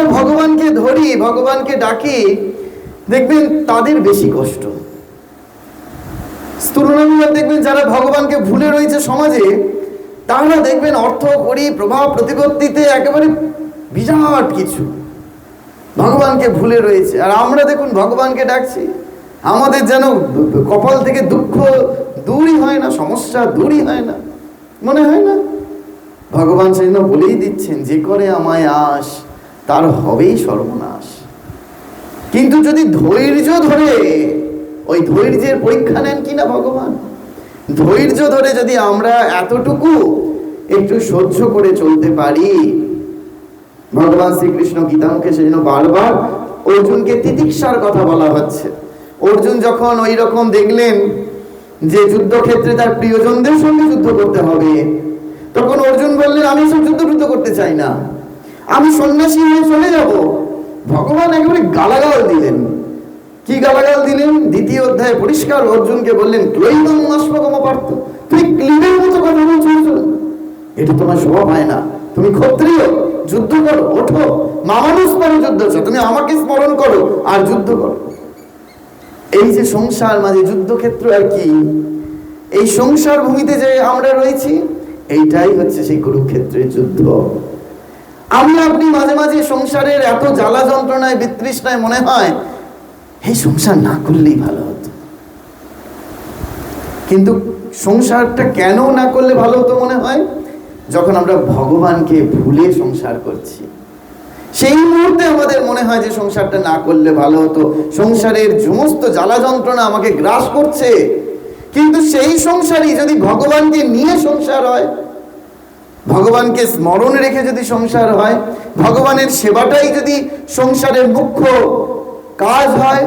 আমরা ভগবানকে ধরি, ভগবানকে ডাকি, দেখবেন তাদের বেশি কষ্ট। তুলনামূলক দেখবেন যারা ভগবানকে ভুলে রয়েছে সমাজে, তারা দেখবেন অর্থ করি প্রভাব, প্রতিপত্তিতে একেবারে বিরাট কিছু। ভগবানকে ভুলে রয়েছে। আর আমরা দেখুন ভগবানকে ডাকছি। আমাদের যেন কপাল থেকে দুঃখ দূরই হয় না, সমস্যা দূরই হয় না। মনে হয় না? ভগবান সেজন্য বলেই দিচ্ছেন, যে করে আমায় আস তার হবেই সর্বনাশ। কিন্তু যদি ধৈর্য ধরে, ওই ধৈর্যের পরীক্ষা নেন কিনা ভগবান? ধৈর্য ধরে যদি আমরা এতটুকু একটু সহ্য করে চলতে পারি, ভগবান শ্রীকৃষ্ণ গীতামুখে সেজন্য বারবার অর্জুনকে তিতিক্ষার কথা বলা হচ্ছে। অর্জুন যখন ওই রকম দেখলেন যে যুদ্ধক্ষেত্রে তার প্রিয়জনদের সঙ্গে যুদ্ধ করতে হবে, তখন অর্জুন বললেন, আমি সব যুদ্ধ যুদ্ধ করতে চাই না। আমি সন্ন্যাসী হয়ে চলে যাব। ভগবান একেবারে গালাগাল দিলেন। কি গালাগাল দিলেন? দ্বিতীয় অধ্যায়ে পরিষ্কার অর্জুনকে বললেন ক্লৈদম অশ্বগম পার্থ তুই ক্লিবের মতো কথা বলছো এটা তোমার স্বভাব হয় না। তুমি ক্ষত্রিয়, যুদ্ধ করো, ওঠো। মামানুষ করো যুদ্ধ। তুমি আমাকে স্মরণ করো আর যুদ্ধ করো। এই যে সংসার মাঝে যুদ্ধক্ষেত্র আর কি, এই সংসার ভূমিতে যে আমরা রয়েছি, এইটাই হচ্ছে সেই কুরুক্ষেত্রের যুদ্ধ। আমি আপনি মাঝে মাঝে সংসারের এত জ্বালা যন্ত্রণায়, বিতৃষ্ণায় মনে হয়, এই সংসার না করলেই ভালো হতো। কিন্তু সংসারটা কেন না করলে ভালো হতো মনে হয়? যখন আমরা ভগবানকে ভুলে সংসার করছি। সেই মুহূর্তে আমাদের মনে হয় যে সংসারটা না করলে ভালো হতো। সংসারের সমস্ত জ্বালা যন্ত্রণা আমাকে গ্রাস করছে। কিন্তু সেই সংসারই যদি ভগবানকে নিয়ে সংসার হয় ভগবানকে স্মরণ রেখে যদি সংসার হয়, ভগবানের সেবাটাই যদি সংসারের মুখ্য কাজ হয়,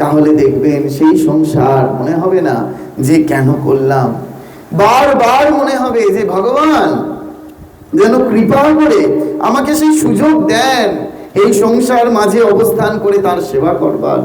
তাহলে দেখবেন সেই সংসার মনে হবে না যে কেন করলাম। বারবার মনে হবে যে ভগবান, যেন কৃপা করে আমাকে সেই সুযোগ দেন, এই সংসার মাঝে অবস্থান করে তার সেবা করবার।